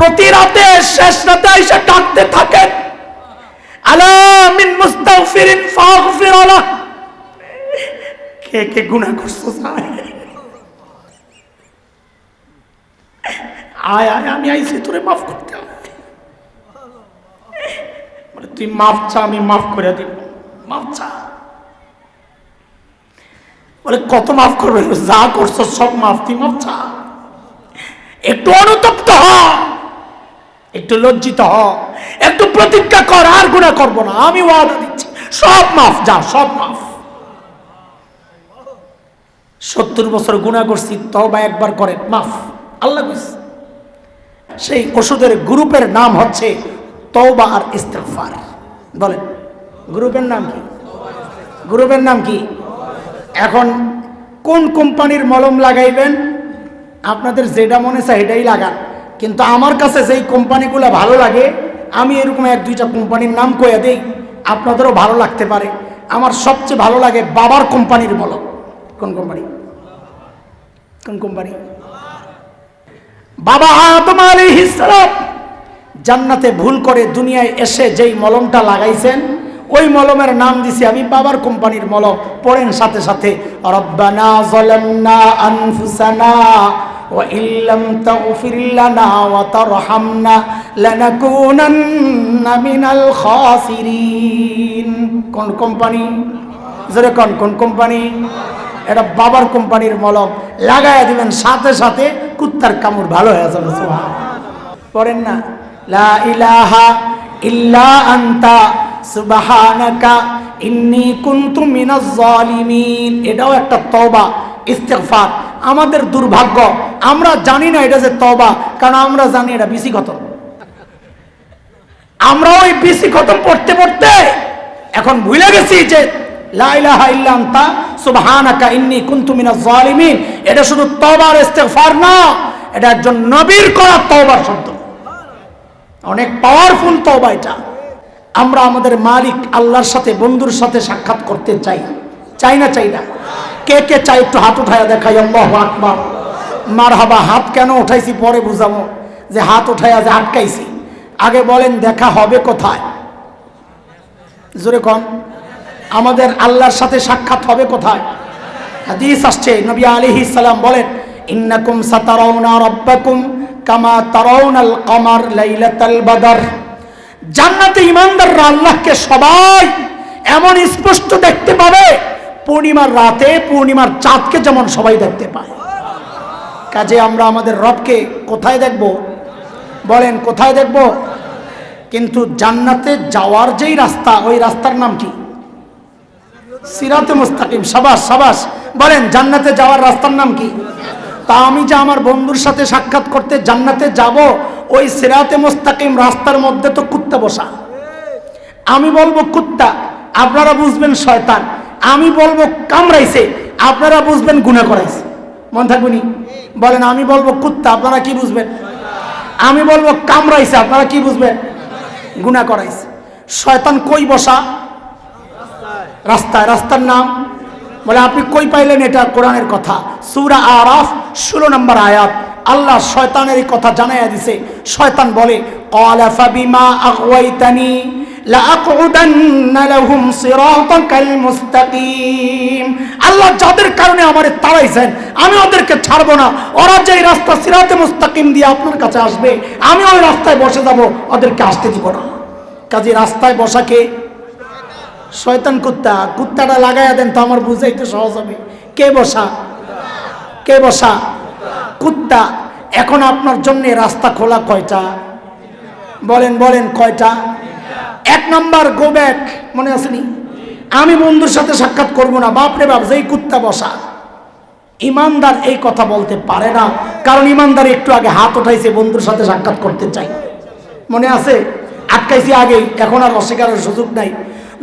প্রতি রাতে শেষ রাতে এসে ডাকতে থাকেন আলা মিন মুস্তাগফিরিন ফাগফির আলাহ। কে কে গুনাহ করছ যায় আয় আয়, আমি আইছি, তোরে মাফ করতে বলে, তুই মাফ চা, আমি মাফ করে দিব। মাফ চা। বলে, কত মাফ করবে? যা করছ সব মাফ, তুই মাফ চা। একটু অনুতপ্ত হ। একটু লজ্জিত হ। একটু প্রতিজ্ঞা কর, আর গুণা করব না। আমি ওয়াদা দিচ্ছি। সব মাফ, যা, সব মাফ। সত্তর বছর গুণা করছি তবা একবার করে মাফ। আল্লাহ সেই ওষুধের গ্রুপের নাম হচ্ছে তওবা আর ইস্তেগফার। বলেন, গ্রুপের নাম কি? গ্রুপের নাম কি? এখন কোন কোম্পানির মলম লাগাইবেন? আপনাদের যেটা মনে চায় সেটাই লাগান। কিন্তু আমার কাছে যেই কোম্পানিগুলো ভালো লাগে, আমি এরকম এক দুইটা কোম্পানির নাম কয়ে দেই, আপনাদেরও ভালো লাগতে পারে। আমার সবচেয়ে ভালো লাগে বাবার কোম্পানির মলম কোন কোম্পানি? কোন কোম্পানি? বাবা আদম সালাম জান্নাতে ভুল করে দুনিয়ায় এসে যেই মলমটা লাগাইছেন, ওই মলমের নাম দিছি আমি বাবার কোম্পানির মলম। পড়েন সাথে সাথে, রব্বানা যালামনা আনফুসানা ইল্লাম তাগফির লানা ওয়া তারহামনা লানাকুনান্না মিনাল খাসিরিন কোন কোম্পানি? জোরে কোন কোন কোম্পানি? এটা বাবার কোম্পানির মলম লাগাইয়া দিবেন, সাথে সাথে কুত্তার কামড় ভালো হয়ে যাবে পড়েন না? লা ইলাহা ইল্লা আনতা, সুবহানাকা ইন্নী কুনতু মিনাজ জালিমিন এটাও একটা তওবা, ইস্তেগফার। আমাদের দুর্ভাগ্য। আমরা জানি না এটা যে তওবা, কারণ আমরা জানি এটা বিসি খতম। আমরা ওই বিসি খতম পড়তে পড়তে এখন ভুলে গেছি যে এটা শুধু তওবার, ইস্তেগফার না, এটা একজন নবীর করা তওবার শব্দ। অনেক পাওয়ারফুল তওবা এটা। আমরা আমাদের মালিক আল্লাহর সাথে, বন্ধুর সাথে সাক্ষাৎ করতে চাই। চাই না চাই না। কে কে চাই একটু হাত উঠায়া দেখাই, আল্লাহু আকবার। মার হাবা হাত কেন উঠাইছি পরে বুঝাবো যে হাত উঠাইয়া যে আটকাইছি। আগে বলেন, দেখা হবে কোথায়? জোরে কন। আমাদের আল্লাহর সাথে সাক্ষাৎ হবে কোথায়? হাদিস আসছে, নবী আলাইহিস সালাম বলেন, ইন্নাকুম সাতারাউনা রাব্বাকুম কামা তারাউনাল কমার লাইলাতাল বাদর। জান্নাতে ইমানদাররা আল্লাহকে সবাই এমন স্পষ্ট দেখতে পাবে পূর্ণিমার রাতে, পূর্ণিমার চাঁদকে যেমন সবাই দেখতে পায়। কাজে আমরা আমাদের রবকে কোথায় দেখব? বলেন, কোথায় দেখব? কিন্তু জান্নাতে যাওয়ার যেই রাস্তা, ওই রাস্তার নাম কি? সিরাতে মুস্তাকিম। সাবাস সাবাস। বলেন, জান্নাতে যাওয়ার রাস্তার নাম কি? তা আমি যে আমার বন্ধুর সাথে সাক্ষাৎ করতে জান্নাতে যাব, ওই সিরাতে মুস্তাকিম রাস্তার মধ্যে তো কুত্তা বসা। আমি বলব কুত্তা, আপনারা বুঝবেন শয়তান। আমি বলব কামড়াইছে। আপনারা বুঝবেন, গুণা করাইছে। মন থাকবেনি বলেন, আমি বলব কুত্তা, আপনারা কি বুঝবেন? আমি বলব কামড়াইছে, আপনারা কি বুঝবেন? গুণা করাইছে। শয়তান কই বসা? রাস্তায়। রাস্তার নাম? বলে, আপনি কই পাইলেন এটা? কোরআনের কথা। সুরা আরাফ, ষোলো নম্বর আয়াত। আল্লাহ শয়তানের এই কথা জানাইয়া দিছে। শয়তান বলে কলাফা বিমা আগুয়াইতানি আল্লাহ যাদের কারণে আমার তাড়াইছেন, আমি ওদেরকে ছাড়বো না। ওরা যে রাস্তা সিরাতে মুস্তাকিম দিয়ে আপনার কাছে আসবে, আমি ওই রাস্তায় বসে যাব, ওদেরকে আসতে দিব না। কাজে রাস্তায় বসাকে শয়তান কুত্তা। কুত্তাটা লাগাইয়া দেন তো আমার বুঝাইতে সহজ হবে। কে বসা? কে বসা? কুত্তা। এখন আপনার জন্য রাস্তা খোলা কয়টা? বলেন বলেন, কয়টা? এক নম্বর গো ব্যাক মনে আসেনি আমি বন্ধুর সাথে সাক্ষাৎ করব না। বাপরে বাপ যেই কুত্তা বসা। ইমানদার এই কথা বলতে পারে না। কারণ ইমানদার একটু আগে হাত উঠাইছে বন্ধুর সাথে সাক্ষাৎ করতে চাই। মনে আছে? আটকাইছি আগেই, এখন আর অস্বীকারের সুযোগ নাই।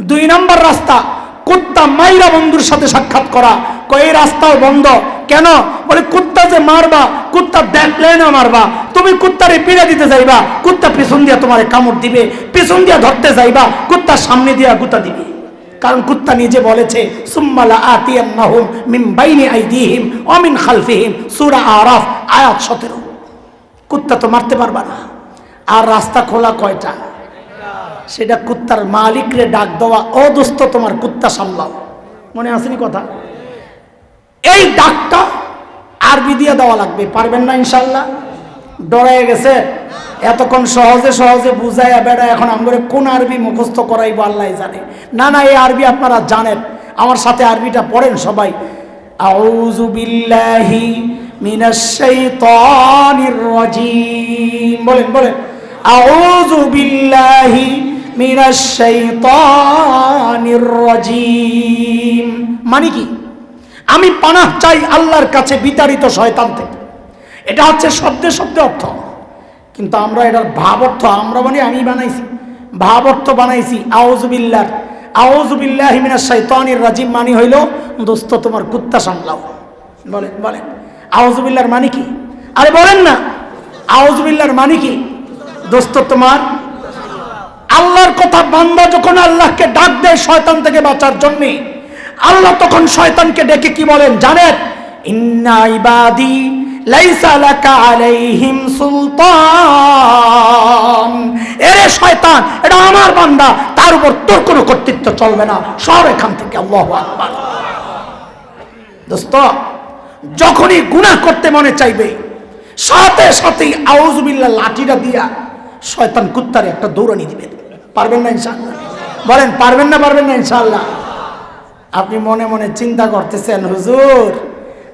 দুই নম্বর রাস্তা, কুত্তা মাইরা বন্ধুর সাথে সাক্ষাৎ করা। এই রাস্তাও বন্ধ। কেন? বলে, কুত্তা যে মারবা, কুত্তা দেখলে না মারবা। তুমি কুত্তারে পিড়ে দিতে যাইবা, কুত্তা পিছন দিয়া তোমারে কামড় দিবে, পিছন দিয়া ধরতে যাইবা, কুত্তা সামনে দিয়া গুতা দিবে। কারণ কুত্তা নিজে বলেছে, সুম্মালা আতিয়ান্নাহুম মিন বাইনি আইদিহিম ওয়া মিন খালফিহিম। সূরা আরাফ, আয়াত 17 কুত্তা তো মারতে পারবা না। আর রাস্তা খোলা কয়টা? সেটা কুত্তার মালিকরে ডাক দেওয়া অদুস্থ তোমার কুত্তা সামলাও। মনে আসেনি কথা? এই ডাকটা আরবি দিয়ে দেওয়া লাগবে, পারবেন না ইনশাল্লাহ? ডরাই গেছে? এতক্ষণ সহজে সহজে বুঝাইয়া বেড়া, এখন আমরা কোন আরবি মুখস্থ করাইবো আল্লাহ জানে। না না, এই আরবি আপনারা জানেন। আমার সাথে আরবিটা পড়েন সবাই। আউযু বিল্লাহি মিনাশ শাইতানির রাজিম। বলেন বলেন। আউযু বিল্লাহি মিনাশ শাইতানির রাজিম। মানে কি? আমি পানাহ চাই আল্লাহর কাছে বিতাড়িত শয়তান থেকে। এটা হচ্ছে শব্দে শব্দে অর্থ। কিন্তু আমরা এটার ভাব অর্থ আমরা মানে আমি বানাইছি। ভাব অর্থ বানাইছি আউজুবিল্লার আউজুবিল্লাহ হিমিনা শৈতানির রাজিম মানি হইল, দোস্ত তোমার কুত্তা সামলাও। বলেন বলেন। আউজুবিল্লার মানে কি? আরে বলেন না। আউজুবিল্লার মানে কি? দোস্ত তোমার আল্লাহর কথা বান্দা যখন আল্লাহকে ডাক দেয় শয়তান থেকে বাঁচার জন্য আল্লাহ তখন শয়তানকে ডেকে কি বলেন? জানেন? সুলতান। আমার তার উপর তোর কোনো কর্তৃত্ব চলবে না। এখান থেকে যখনই গুনাহ করতে মনে চাইবে, সাথে সাথেই আউজুবিল্লাহ লাঠিটা দিয়া শয়তান কুত্তারে একটা দৌড়ানি দিবে। পারবেন না ইনশাআল্লাহ? বলেন, পারবেন না পারবেন না ইনশাআল্লাহ? আপনি মনে মনে চিন্তা করতেছেন, হুজুর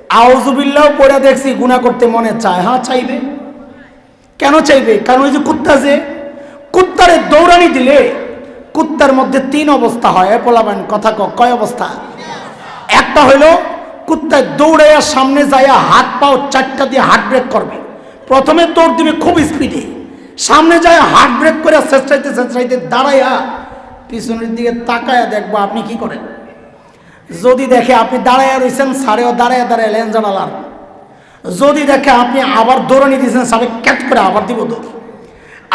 আউজুবিল্লাহ পড়ে দেখছি গুনাহ করতে মনে চায়। হ্যাঁ চাইবে। কেন চাইবে? কারণ ওই যে কুত্তা যে, কুত্তারে দৌড়ানি দিলে কুত্তার মধ্যে তিন অবস্থা হয়। পোলাবেন কথা কয় অবস্থা? একটা হইল, কুত্তায় দৌড়াইয়া সামনে যাইয়া হাত পাও চারটা দিয়ে হার্ট ব্রেক করবে। প্রথমে দৌড় দিবে খুব স্পিডে সামনে যায় হার্ট ব্রেক করে চেষ্টাইতে চেষ্টাইতে দাঁড়াইয়া পিছনের দিকে তাকায়া দেখব আপনি কি করেন? যদি দেখে আপনি দাঁড়াইয়া রয়েছেন সারেও দাঁড়াইয়া দাঁড়ায় লেন জানালার। যদি দেখে আপনি আবার দৌড়ানি দিয়েছেন সারে ক্যাট করে আবার দিব দৌড়।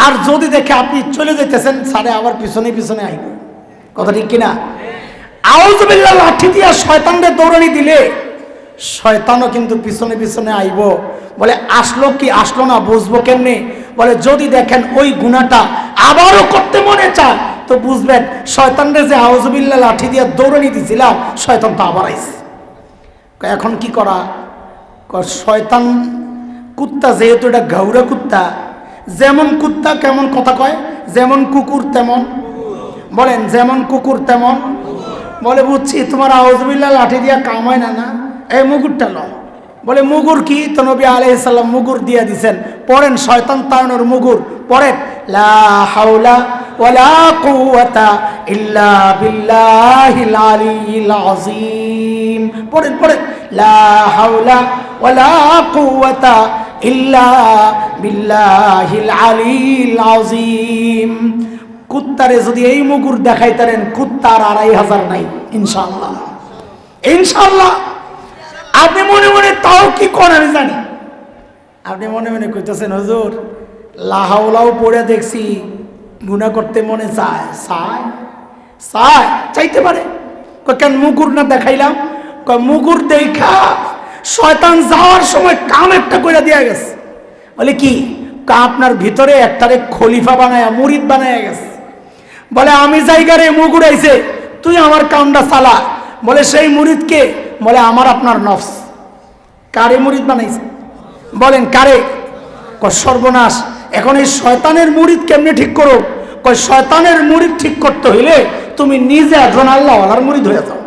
আর যদি দেখে আপনি চলে যেতেছেন সারে আবার পিছনে পিছনে আইব। কথা ঠিক কিনা? আউজবিল্লা লাঠি দিয়া শয়তানদের দৌড়ানি দিলে, শয়তানও কিন্তু পিছনে পিছনে আইব। বলে, আসলো কি আসলো না, বুঝব কেমনে? বলে, যদি দেখেন ওই গুণাটা আবারও করতে মনে চায় তো বুঝবেন, শয়তানরে যে আউজবিল্লা লাঠি দিয়া দৌড়ানি দিছিলাম শয়তান তো আবার আইস এখন কি করা? শয়তান কুত্তা যেহেতু এটা ঘাউরা কুত্তা, যেমন কুত্তা কেমন কথা কয়? যেমন কুকুর তেমন। বলেন, যেমন কুকুর তেমন। বলে, বুঝছি, তোমার আউজবিল্লা লাঠি দিয়া কাম হয় না না? এই মুগুরটা ল। বলে, মুগুর কি? তো নবী আলাইসাল্লাম মুগুর দিয়া দিছেন। পড়েন, শয়তান তাড়ানোর মুগুর। পড়েন, লা হাওলা ওয়ালা কুওয়াতা ইল্লা বিল্লাহিল আলিয়্যিল আযীম। পড়েন পড়েন। লা হাওলা ওয়ালা কুওয়াতা ইল্লা বিল্লাহিল আলিয়্যিল আযীম। কুত্তারে যদি এই মুগুর দেখাইতারেন কুত্তার আড়াই হাজার নাই ইনশাল্লাহ ইনশাল্লাহ আপনি মনে মনে তাও কি কোন আমি জানি। আপনি মনে মনে কইতেছেন, হুজুর লাহাওলাও পড়ে দেখছি গুণা করতে মনে চায়। চায়? চায়? চাইতে পারে। কেন মুগুর না দেখাইলাম? মুগুর দেখা শয়তান যাওয়ার সময় কাম একটা করে দিয়া গেছে। বলে কি? আপনার ভিতরে একটারে খলিফা বানায়া, মুরিদ বানায়া গেছে। বলে, আমি জায়গারে মুগুর আইছে, তুই আমার কামটা চালা। বলে, সেই মুরিদকে বলে, আমার আপনার নফস। কারে মুরিদ বানাইছে? বলেন, কারে? সর্বনাশ। এখন এই শয়তানের মুড়িদ কেমনে ঠিক করো? কয়, শয়তানের মুড়িদ ঠিক করতে হইলে তুমি নিজে একজন আল্লাহওয়ালার মুড়িদ হয়ে যাও।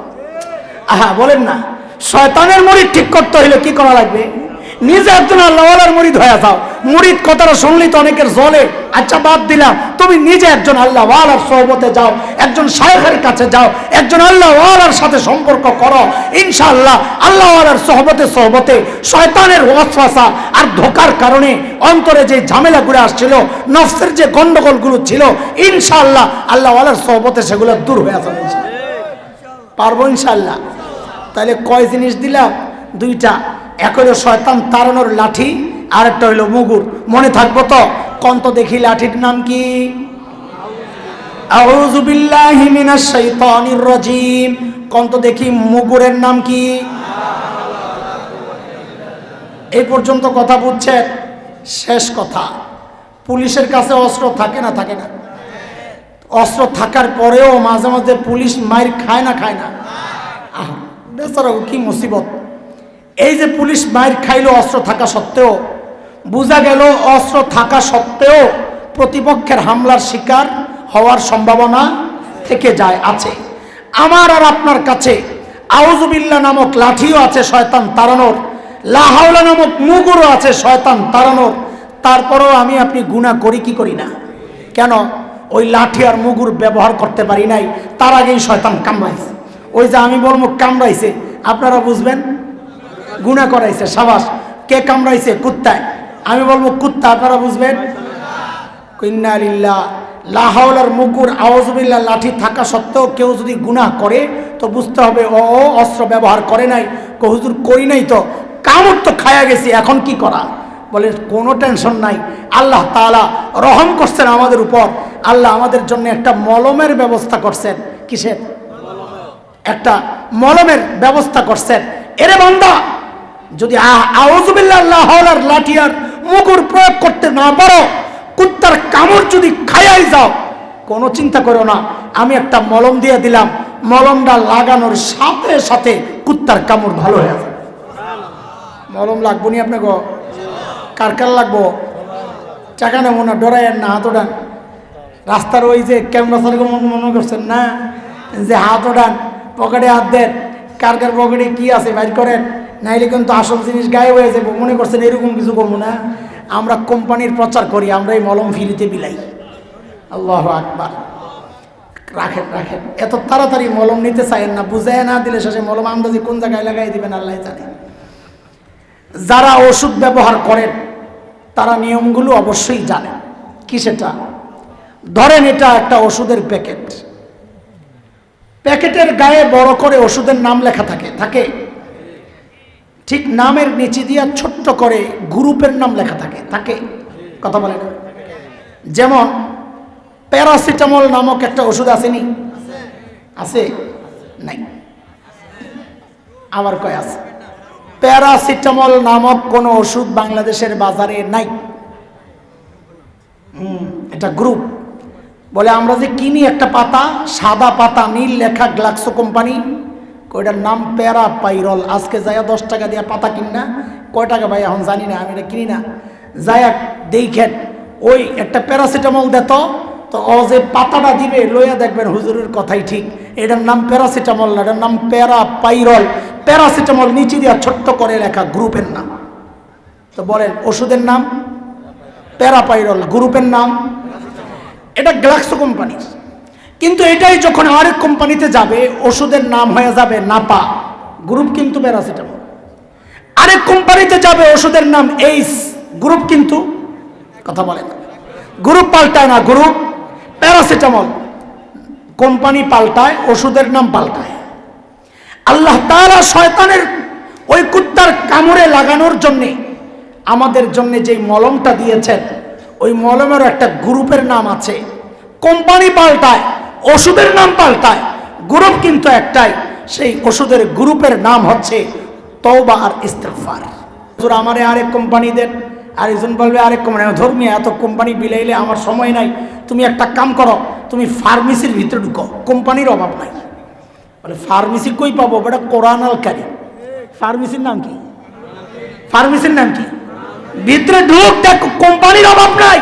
আহা, বলেন না। শয়তানের মুড়িদ ঠিক করতে হইলে কি করা লাগবে? নিজে একজন আল্লাহওয়ালার মুরিদ হয়ে যাও। মুরিদ কথাটা শুনলি তো অনেকের জলে। আচ্ছা বাদ দিলাম তুমি নিজে একজন আল্লাহওয়ালার সহবতে যাও, একজন শায়েখের কাছে যাও, একজন আল্লাহওয়ালার সাথে সম্পর্ক করো। ইনশাআল্লাহ আল্লাহওয়ালার সহবতে সহবতে শয়তানের ওয়াসওয়াসা আর ধোকার কারণে অন্তরে যে ঝামেলা ঝামেলাগুলো আসছিল, নফসের যে গন্ডগোলগুলো ছিল, ইনশাআল্লাহ আল্লাহওয়ালার সহবতে সেগুলো দূর হয়ে যাবে ইনশাআল্লাহ। পারব ইনশাল্লাহ তাহলে কয় জিনিস দিলাম? দুইটা। এক হলো শয়তান তাড়ানোর লাঠি আর একটা হইল মুগুর। মনে থাকব তো? কন্ত দেখি লাঠির নাম কি? কন্ত দেখি মুগুরের নাম কি? এই পর্যন্ত কথা বুঝছেন? শেষ কথা। পুলিশের কাছে অস্ত্র থাকে না থাকে না। অস্ত্র থাকার পরেও মাঝে মাঝে পুলিশ মায়ের খায় না খায় না। কি মুসিবত? এই যে পুলিশ মায়ের খাইলো অস্ত্র থাকা সত্ত্বেও, বোঝা গেল অস্ত্র থাকা সত্ত্বেও প্রতিপক্ষের হামলার শিকার হওয়ার সম্ভাবনা থেকে যায়, আছে। আমার আর আপনার কাছে আউজুবিল্লা নামক লাঠিও আছে শয়তান তাড়ানোর লাহাওলা নামক মুগুরও আছে শয়তান তাড়ানোর, তারপরেও আমি আপনি গুণা করি কি করি না? কেন? ওই লাঠি আর মুগুর ব্যবহার করতে পারি নাই, তার আগেই শয়তান কামড়াইছে। ওই যে আমি বলব কামড়াইছে, আপনারা বুঝবেন? গুণা করাইছে, সাবাস। কে কামড়াইছে? কুত্তায়। আমি বলব, কুত্তা, আপনারা বুঝবেন? কন্যালিল্লা লাহাওলার মুকুর আওয়াজবিল্লা লাঠি থাকা সত্ত্বেও কেউ যদি গুনাহ করে, তো বুঝতে হবে ও অস্ত্র ব্যবহার করে নাই, কো হুজুর করি নাই তো। কামড় তো খায়া গেছি, এখন কি করা? বলে, কোনো টেনশন নাই। আল্লাহ তাআলা রহম করছেন আমাদের উপর। আল্লাহ আমাদের জন্য একটা মলমের ব্যবস্থা করছেন। কিসের? একটা মলমের ব্যবস্থা করছেন। এরে বান্দা! যদি লাঠিয়ার মুগুর প্রয়োগ করতে না পারো, কুত্তার কামড় যদি খাইয়াই যাও, কোনো চিন্তা করো না, আমি একটা মলম দিয়ে দিলাম, মলমটা লাগানোর সাথে সাথে কুত্তার কামড় ভালো হয়ে যাবে। মলম লাগবো নি আপনাকে? কার কার লাগবো? টাকা নেব না ডরাইয়ের না হাত ওঠান রাস্তার ওই যে ক্যামেরা সার্কে মনে করছেন, না? যে হাত ওঠান পকেটে হাত দেন। কার কার পকেটে কী আছে, বাইর করেন। নাইলে কিন্তু আসল জিনিস গায়ে হয়ে যাব। মনে করছেন এরকম কিছু করব না? আমরা কোম্পানির প্রচার করি আমরা এই মলম ফিরিতে বিলাই। আল্লাহ আকবার। রাখেন রাখেন। এত তাড়াতাড়ি মলম নিতে চাইেন না, বুঝায় না দিলে শেষে মলম আন্দাজি কোন জায়গায় লাগাই দিবেন আল্লাহ জানে। যারা ওষুধ ব্যবহার করেন, তারা নিয়মগুলো অবশ্যই জানেন। কি সেটা? ধরেন এটা একটা ওষুধের প্যাকেট। প্যাকেটের গায়ে বড় করে ওষুধের নাম লেখা থাকে থাকে? ঠিক নামের নিচে দিয়া ছোট্ট করে গ্রুপের নাম লেখা থাকে তাকে কথা বলে না? যেমন, প্যারাসিটামল নামক একটা ওষুধ আসেনি আছে? নাই। আবার কয় আছে? প্যারাসিটামল নামক কোনো ওষুধ বাংলাদেশের বাজারে নাই। হুম, এটা গ্রুপ। বলে আমরা যে কিনি একটা পাতা, সাদা পাতা, নীল লেখা গ্লাক্সো কোম্পানি ওইটার নাম? প্যারা, পাইরল। আজকে যাইয়া দশ টাকা দিয়া পাতা কিন না? কয় টাকা ভাই? এখন জানি না, আমি এটা কিনি না। যাইয়া দেখেন, ওই একটা প্যারাসিটামল দেত তো ও যে পাতাটা দিবে, লইয়া দেখবেন হুজুরের কথাই ঠিক। এটার নাম প্যারাসিটামল না, এটার নাম প্যারা, পাইরল। প্যারাসিটামল নিচে দিয়া ছোট্ট করে লেখা গ্রুপের নাম। তো বলেন, ওষুধের নাম? প্যারাপাইরল গ্রুপের নাম? এটা গ্লাক্সো কোম্পানির। কিন্তু এটাই যখন আরেক কোম্পানিতে যাবে, ওষুধের নাম হয়ে যাবে নাপা। গ্রুপ কিন্তু প্যারাসিটামল। আরেক কোম্পানিতে যাবে, ওষুধের নাম এইস গ্রুপ কিন্তু কথা বলে না। গ্রুপ পাল্টায় না, গ্রুপ প্যারাসিটামল। কোম্পানি পাল্টায়, ওষুধের নাম পাল্টায়। আল্লাহ তাআলা শয়তানের ওই কুত্তার কামড়ে লাগানোর জন্যে, আমাদের জন্য যে মলমটা দিয়েছেন, ওই মলমের একটা গ্রুপের নাম আছে। কোম্পানি পাল্টায়। ওষুধের নাম পাল্টায়। গ্রুপ কিন্তু একটাই। সেই ওষুধের গ্রুপের নাম হচ্ছে তওবা আর ইস্তেগফার। হুজুর আমারে আরেক কোম্পানি দেন। আর একজন বলবে আরেক কোম্পানি ধর্মী এত কোম্পানি বিলাইলে আমার সময় নাই। তুমি একটা কাম করো, তুমি ফার্মেসির ভিতরে ঢুকো। কোম্পানির অভাব নাই। বলে, ফার্মেসি কই পাবো? বেটা কোরআন আল কারি ফার্মেসির নাম কি? ফার্মেসির নাম কি? ভিতরে ঢুক, দেখ, কোম্পানির অভাব নাই।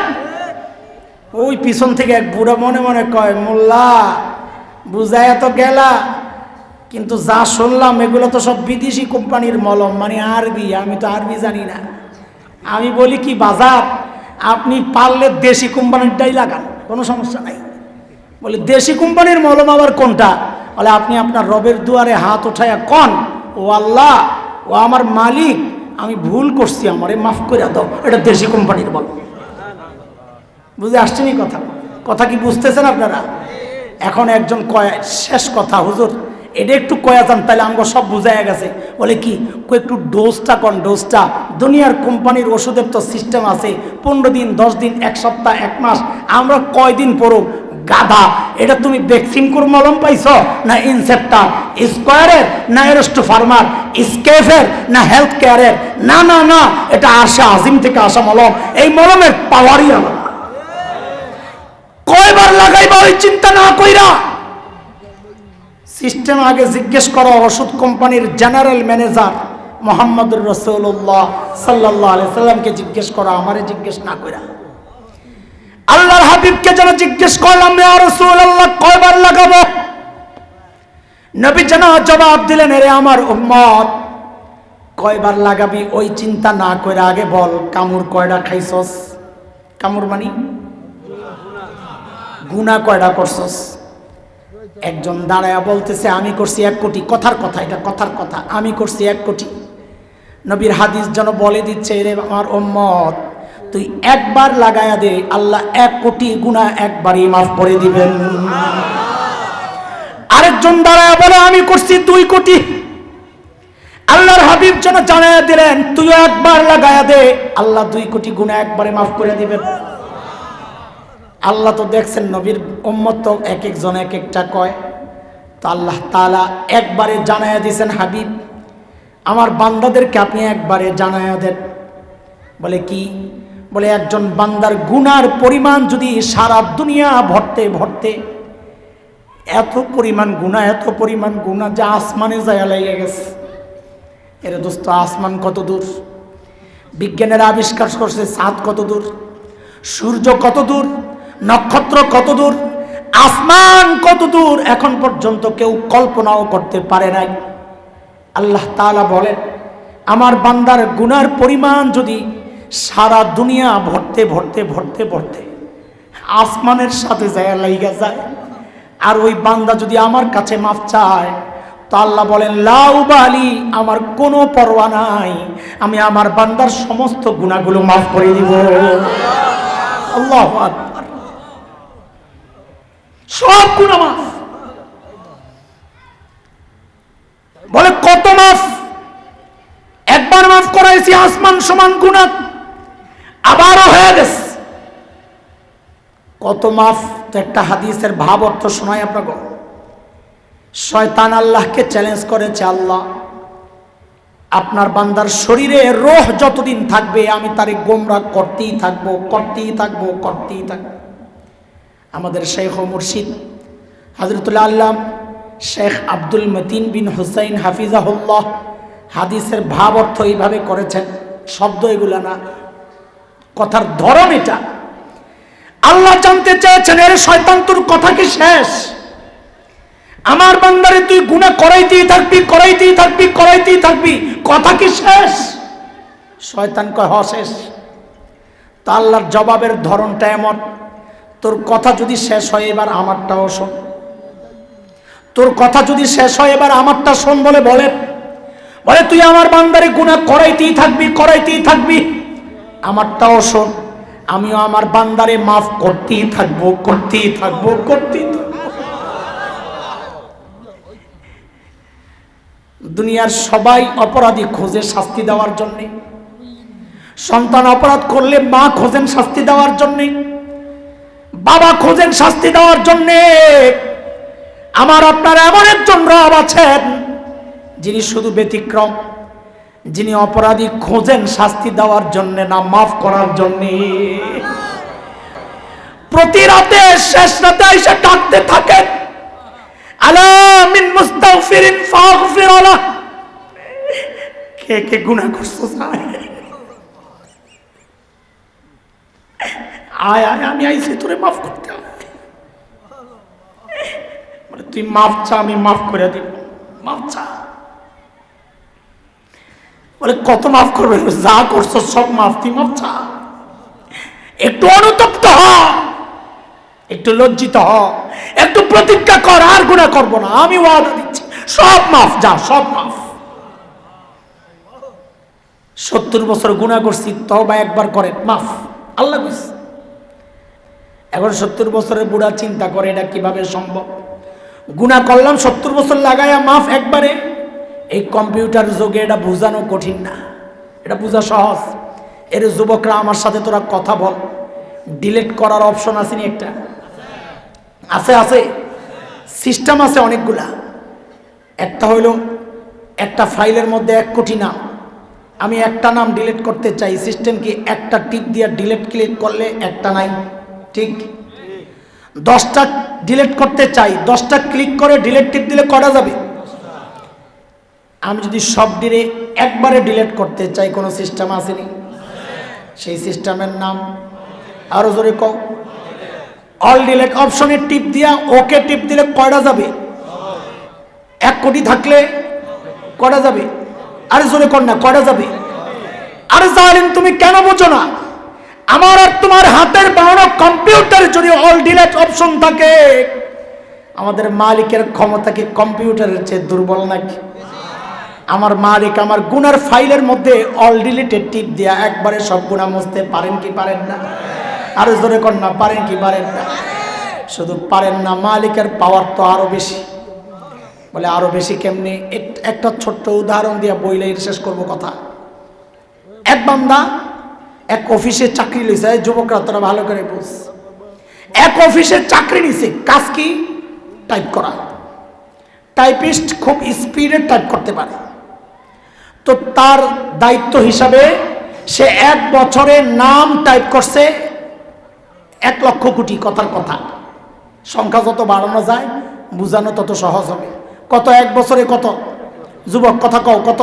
ওই পিছন থেকে এক বুড়ো মনে মনে কয়, মোল্লা বুঝায় তো গেলা, কিন্তু যা শুনলাম এগুলো তো সব বিদেশি কোম্পানির মলম মানে আরবি, আমি তো আরবি জানি না। আমি বলি কি, বাজার, আপনি পারলে দেশি কোম্পানিরটাই লাগান, কোনো সমস্যা নাই। বলে, দেশি কোম্পানির মলম আবার কোনটা? বলে, আপনি আপনার রবের দুয়ারে হাত ওঠায়া কন, ও আল্লাহ, ও আমার মালিক, আমি ভুল করছি, আমারে মাফ করে দাও, এটা দেশি কোম্পানির বল বুঝে আসছেনি কথা। কথা কি বুঝতেছেন আপনারা? এখন একজন কয়, শেষ কথা, হুজুর, এটা একটু কয়া যান, তাহলে আমাকে সব বুঝাইয়া গেছে। বলে কি একটু ডোজটা কন, ডোজটা। দুনিয়ার কোম্পানির ওষুধের তো সিস্টেম আছে, পনেরো দিন, দশ দিন, এক সপ্তাহ, এক মাস, আমরা কয়দিন পড়ব গাধা। এটা তুমি ভ্যাকসিনকুর মলম পাইছ? না ইনসেপ্টার? স্কোয়ারের? না এরস্টো ফার্মার স্কেফের? না হেলথ কেয়ারের? না না না, এটা আসা আজিম থেকে আসা মলম। এই মলমের পাওয়ারই আলাদা। লাগাইবা ওই চিন্তা না কইরা? সিস্টেম আগে জিজ্ঞেস করো, ওষুধ কোম্পানির জেনারেল ম্যানেজার মোহাম্মদুর রসুল্লাহ সাল্লাহ আলি সাল্লামকে জিজ্ঞেস করো, আমারে জিজ্ঞেস না কইরা। আল্লাহর হাবিবকে যেন জিজ্ঞেস করলাম, ইয়া রাসূলুল্লাহ, কয়বার লাগাবো? নবী যেন জবাব দিলেন রে আমার উম্মত, কয়বার লাগাবি? ওই চিন্তা না করে আগে বল, কামুর কয়টা খাইছস? কামুর মানি? গুনা কয়টা করছস? একজন দাঁড়ায়া বলতেছে, আমি করছি এক কোটি। কথার কথা, এটা কথার কথা। আমি করছি এক কোটি। নবীর হাদিস যেন বলে দিচ্ছে রে আমার উম্মত, তুই একবার লাগায়া দে, আল্লাহ এক কোটি গুণা একবারই মাফ করে দিবেন। আরেকজন দাঁড়ায় বলে, আমি করছি দুই কোটি। আল্লাহর হাবিব যেন জানায়া দিলেন, তুইও একবার লাগায়া দে, আল্লাহ দুই কোটি গুণা একবারে মাফ করে দিবেন। আল্লাহ তো দেখছেন নবীর উম্মত তো এক একজন এক একটা কয়। তো আল্লাহ তালা একবারে জানায়া দিয়েছেন, হাবিব, আমার বান্দাদেরকে আপনি একবারে জানায়া দেন। বলে কি? বলে, একজন বান্দার গুনার পরিমাণ যদি সারা দুনিয়া ভরতে ভরতে, এত পরিমাণ গুণা এত পরিমাণ গুণা যা আসমানে যায় লেগে গেছে। এর দোস্ত, আসমান কত দূর? বিজ্ঞানের আবিষ্কার করছে চাঁদ কত দূর? সূর্য কত দূর? নক্ষত্র কত দূর আসমান কত দূর এখন পর্যন্ত কেউ কল্পনাও করতে পারে নাই। আল্লাহ তাআলা বলেন, আমার বান্দার গুনার পরিমাণ যদি সারা দুনিয়া ভরতে ভরতে ভরতে ভরতে আসমানের সাথে যায়, লাইগা যায়, আর ওই বান্দা যদি আমার কাছে মাফ চায়, তো আল্লাহ বলেন লাউবালি আমার কোনো পরোয়া নাই, আমি আমার বান্দার সমস্ত গুণাগুলো মাফ করে দিব। আল্লাহ। সব মাফ। বলে, কত মাফ? একবার মাফ করাইছি, আসমান সমান গুণা, আবারও হয়ে গেছে। কত মাফ? একটা হাদিসের ভাব অর্থ শোনায় আপনাকে। শয়তান আল্লাহকে চ্যালেঞ্জ করেছে, আল্লাহ, আপনার বান্দার শরীরে রোহ যতদিন থাকবে, আমি তারে গোমরা করতেই থাকব করতেই থাকব করতেই থাকব। আমাদের শেখ ও মুর্শিদ হজরতুল্লাহ আল্লাহ শেখ আব্দুল মতিন বিন হুসাইন হাফিজাহুল্লাহ হাদিসের ভাব অর্থ এইভাবে করেছেন, শব্দ এগুলো না। কথার ধরন এটা। আল্লাহ জানতে চেয়েছেন, এর শয়তান কথা কি শেষ? আমার বান্দারে তুই গুণা করাইতেই থাকবি করাইতেই থাকবি করাইতেই থাকবি, কথা কি শেষ? শয়তান কয়, হ, শেষ। তা আল্লাহর জবাবের ধরনটা এমন তোর কথা যদি শেষ হয় এবার আমারটাও শোন। তোর কথা যদি শেষ হয় এবার আমারটা শোন বলে বলে। বলে, তুই আমার বান্দারে গুণা করাইতেই থাকবি করাইতেই থাকবি। আমারটাও শোন, আমিও আমার বান্দারে মাফ করতেই থাকব করতেই থাকব, করতেই দুনিয়ার সবাই অপরাধী খোঁজে শাস্তি দেওয়ার জন্যে। সন্তান অপরাধ করলে মা খোঁজেন শাস্তি দেওয়ার জন্যে। বাবা খোঁজেন শাস্তি দেওয়ার জন্যে। আমার আপনার এমন একজন রব আছেন, যিনি শুধু ব্যতিক্রম, যিনি অপরাধী খোঁজেন শাস্তি দেওয়ার জন্য না, মাফ করার জন্য। প্রতি রাতে, শেষ রাতে এসে ডাকতে থাকেন। আলামিন কে কে গুনাহ করছ আয় আয়, আমি আইছি, তোরে মাফ করতে মানে তুই মাফ চা, আমি মাফ করে দিব। মাফ চা। বলে, কত মাফ করবে? যা করছ সব মাফ, তুই মাফ চা। একটু অনুতপ্ত হ। একটু লজ্জিত হ। একটু প্রতিজ্ঞা কর, আর গুণা করব না। আমি ওয়াদা দিচ্ছি, সব মাফ, যা, সব মাফ। সত্তর বছর গুণা করছি তবা একবার করেন, মাফ। আল্লাহ কইছে। এখন সত্তর বছরের বুড়া চিন্তা করে এটা কীভাবে সম্ভব? গুণা করলাম, সত্তর বছর লাগায়া মাফ একবারে। এই কম্পিউটার যুগে এটা বোঝানো কঠিন না। এটা বোঝা সহজ। এর যুবকরা আমার সাথে তোরা কথা বল। ডিলেট করার অপশন আছে নি একটা? আছে আছে। সিস্টেম আছে অনেকগুলা। একটা হইল, একটা ফাইলের মধ্যে এক কোটি নাম। আমি একটা নাম ডিলিট করতে চাই। সিস্টেম কি একটা টিপ দিয়ে ডিলিট ক্লিক করলে একটা নাই? ঠিক। দশটা ডিলেট করতে চাই, দশটা ক্লিক করে ডিলেট টিপ দিলে করা যাবে? আমি যদি সব ডিলে একবারে ডিলেট করতে চাই, কোনো সিস্টেম আসেনি। সেই সিস্টেমের নাম আরও জোরে কও। অল ডিলেট অপশনে টিপ দিয়া ওকে টিপ দিলে কয়টা যাবে? এক কোটি থাকলে কয়টা যাবে? আরে জোরে কর না, কয়টা যাবে? আরে জালিম, তুমি কেন বোঝো না? আমার আর তোমার হাতের বানানো কম্পিউটার যদি অল ডিলেট অপশন থাকে, আমাদের মালিকের ক্ষমতা কি কম্পিউটারের চেয়ে দুর্বল নাকি? আমার মালিক আমার গুনার ফাইলের মধ্যে অল ডিলিটেড টিপ দিয়া একবারে সব গুণা মুছতে পারেন কি পারেন না? আরও জোরে কর না, পারেন কি পারেন না? শুধু পারেন না, মালিকের পাওয়ার তো আরও বেশি। বলে আরও বেশি কেমনি? এক- একটা ছোট্ট উদাহরণ দিয়ে বইলে শেষ করব কথা। এক বান্দা এক অফিসে চাকরি লইছে যুবকরা তারা ভালো করে বুঝ। এক অফিসে চাকরি নিছে, কাজ কি? টাইপ করা। টাইপিস্ট খুব স্পিডে টাইপ করতে পারে। তো তার দায়িত্ব হিসাবে সে এক বছরে নাম টাইপ করছে এক লক্ষ কোটি কথার কথা। সংখ্যা যত বাড়ানো যায়, বোঝানো তত সহজ হবে। কত এক বছরে কত? যুবক, কথা কও, কত?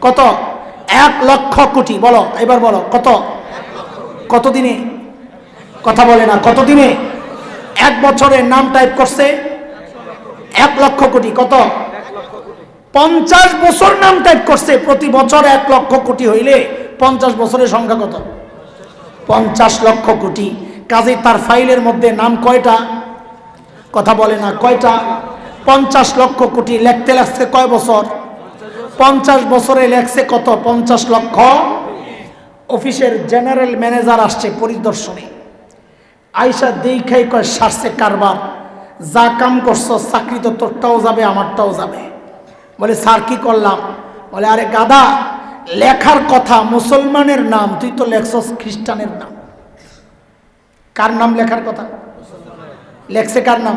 কত? এক লক্ষ কোটি, বলো, এবার বলো, কত? কত দিনে? কথা বলে না, কত দিনে? এক বছরের নাম টাইপ করছে এক লক্ষ কোটি, কত? পঞ্চাশ বছর নাম টাইপ করছে, প্রতি বছর এক লক্ষ কোটি হইলে পঞ্চাশ বছরের সংখ্যা কত? পঞ্চাশ লক্ষ কোটি। কাজে তার ফাইলের মধ্যে নাম কয়টা? কথা বলে না, কয়টা? পঞ্চাশ লক্ষ কোটি, লেখতে লাগছে কয় বছর? পঞ্চাশ বছরে লেখছে কত? পঞ্চাশ লক্ষ? অফিসের জেনারেল ম্যানেজার আসছে পরিদর্শনে। আইসা দেখাই কয়, সারছে কারবার। যা কাম করছ, চাকরি তো তোরটাও যাবে, আমারটাও যাবে। বলে, স্যার, কি করলাম? বলে, আরে গাদা লেখার কথা মুসলমানের নাম, তুই তো লেখছস খ্রিস্টানের নাম। কার নাম লেখার কথা? লেখছে কার নাম?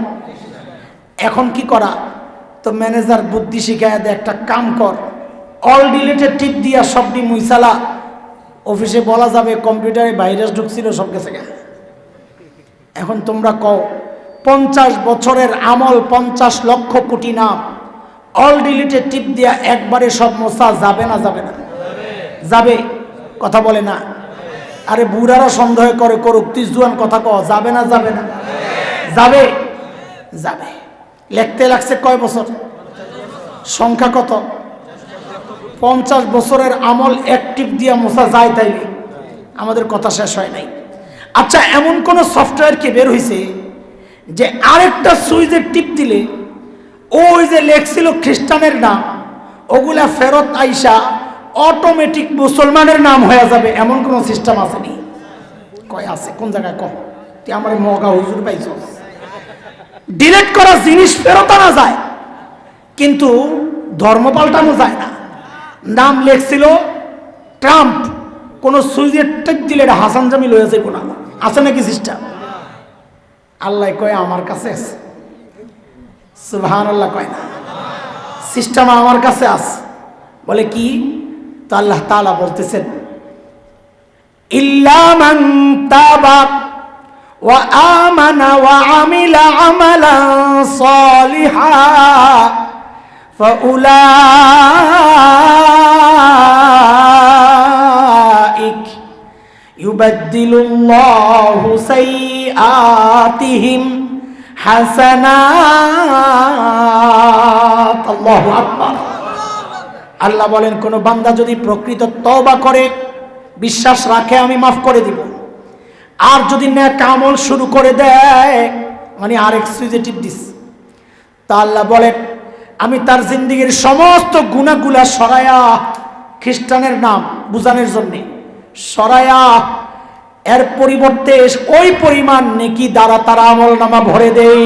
এখন কি করা? তো ম্যানেজার বুদ্ধি শিখায় দেয়, একটা কাম কর অল ডিলেটেড টিপ দিয়া সবটি মুইসালা অফিসে বলা যাবে, কম্পিউটারে ভাইরাস ঢুকছিল সব গেছে। এখন তোমরা কও, পঞ্চাশ বছরের আমল পঞ্চাশ লক্ষ কোটি নাম। অল ডিলিটেড টিপ দিয়া একবারে সব মোছা যাবে না যাবে না? যাবে, কথা বলে না? আরে বুড়ারা সন্দেহ করে, করুক তুই জুয়ান কথা কও, যাবে না যাবে না? যাবে? যাবে। লিখতে লাগছে কয় বছর? সংখ্যা কত? পঞ্চাশ বছরের আমল অ্যাক্টিভ দিয়া মোছা যায় তাইলে, আমাদের কথা শেষ হয় নাই। আচ্ছা এমন কোন সফটওয়্যার কি বের হয়েছে যে আরেকটা সুইচের টিপ দিলে, ওই যে লেখছিল খ্রিস্টানের নাম, ওগুলা ফেরত আইসা অটোমেটিক মুসলমানের নাম হয়ে যাবে, এমন কোন সিস্টেম আসেনি? কয় আছে? কোন জায়গায় কম? তুই আমার মগা হুজুর পাইছ। ডিলেট করা জিনিস ফেরত আনা যায়, কিন্তু ধর্ম পাল্টানো যায় না। নাম লেখছিল ট্রাম্প কোন সুইজের টেক দিলে এটা হাসান জামি লয়ে যাইব না আছে নাকি সিস্টেম আল্লাহ কয় আমার কাছে আছে সুবহান আল্লাহ কয় না সিস্টেম আমার কাছে আছে বলে কি তো আল্লাহ তাআলা বলতেছেন ইল্লা মান তাবা ওয়া আমানা ওয়া আমিলা আমালান সালিহা فأولئك يبدل الله سيئاتهم حسنات الله أكبر আল্লাহ বলেন কোন বান্দা যদি প্রকৃত তওবা করে বিশ্বাস রাখে আমি মাফ করে দিব আর যদি ন্যাক আমল শুরু করে দেয় মানে আরেক সুইজে টিপ দিস তা আল্লাহ বলেন আমি তার জিন্দিগির সমস্ত গুণাগুলা সরায়া খ্রিস্টানের নাম বুঝানোর জন্যে সরায়া এর পরিবর্তে ওই পরিমাণ নেকি দ্বারা তারা আমল নামা ভরে দেয়